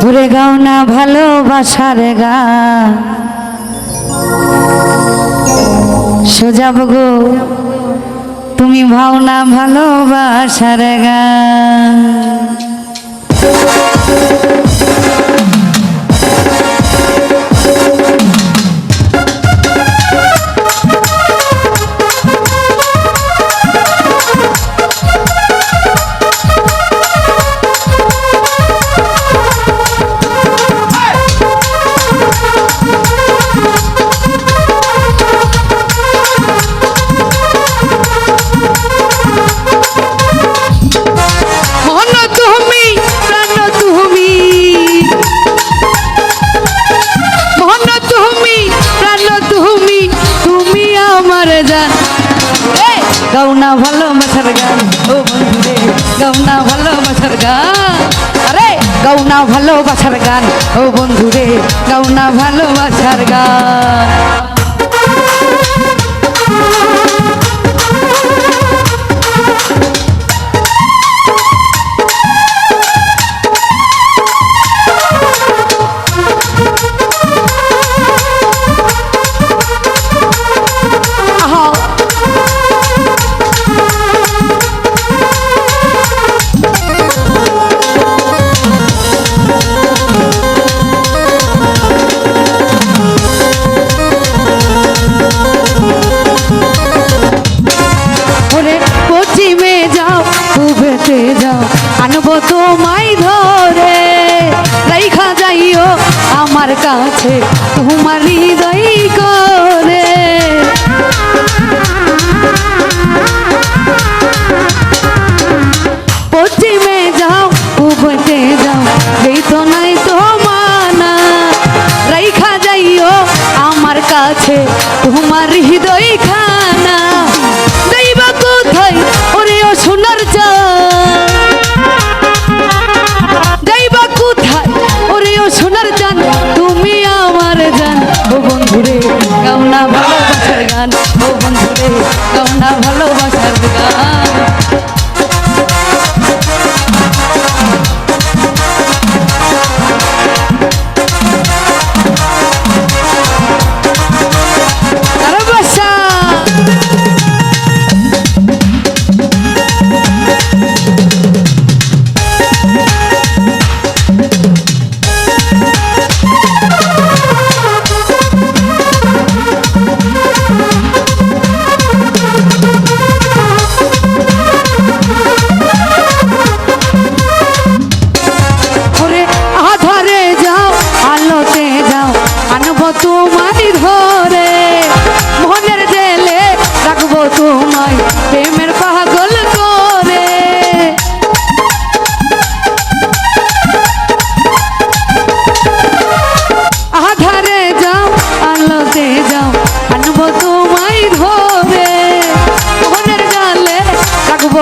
ঘুরে গাও না ভালোবাসার গা। সোজাব গো তুমি ভাও না ভালোবাসার গা। বন্ধুরে গাও না ভালোবাসার গান। আরে গৌনা ভালোবাসার গান। ও বন্ধুরে গৌনা ভালোবাসার গান। পূবেতে যাও, আনব তোমায় ধরে। রাইখা যাইও আমার কাছে, তোমার হৃদয় করে। পশ্চিমে যাও পূবেতে যাও তো নাই তো মানা। রাইখা যাইও আমার কাছে, তোমার হৃদয় খানা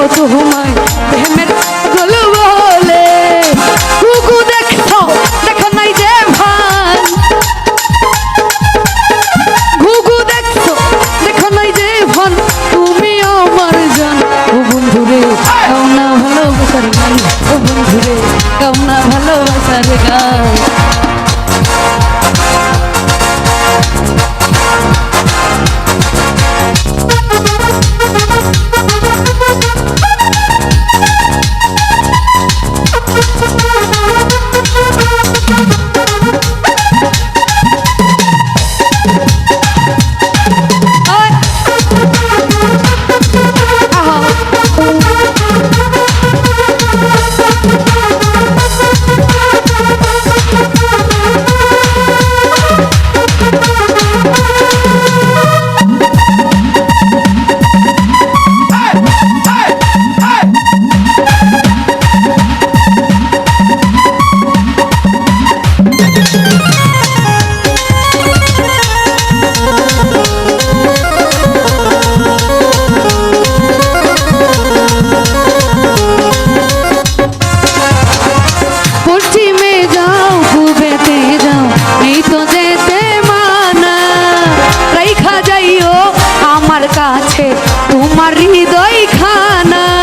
তোমায় প্রেমের পাগল বলে। কুকু দেখো দেখো নাই যে ভান। ঘুঘু দেখছ, দেখো নাই যে ভান। তুমি আমার জান। ও বন্ধুরে গাও না ভালোবাসার গান। ও বন্ধুরে গাও না ভালোবাসার গান। তোমার হৃদয় খানা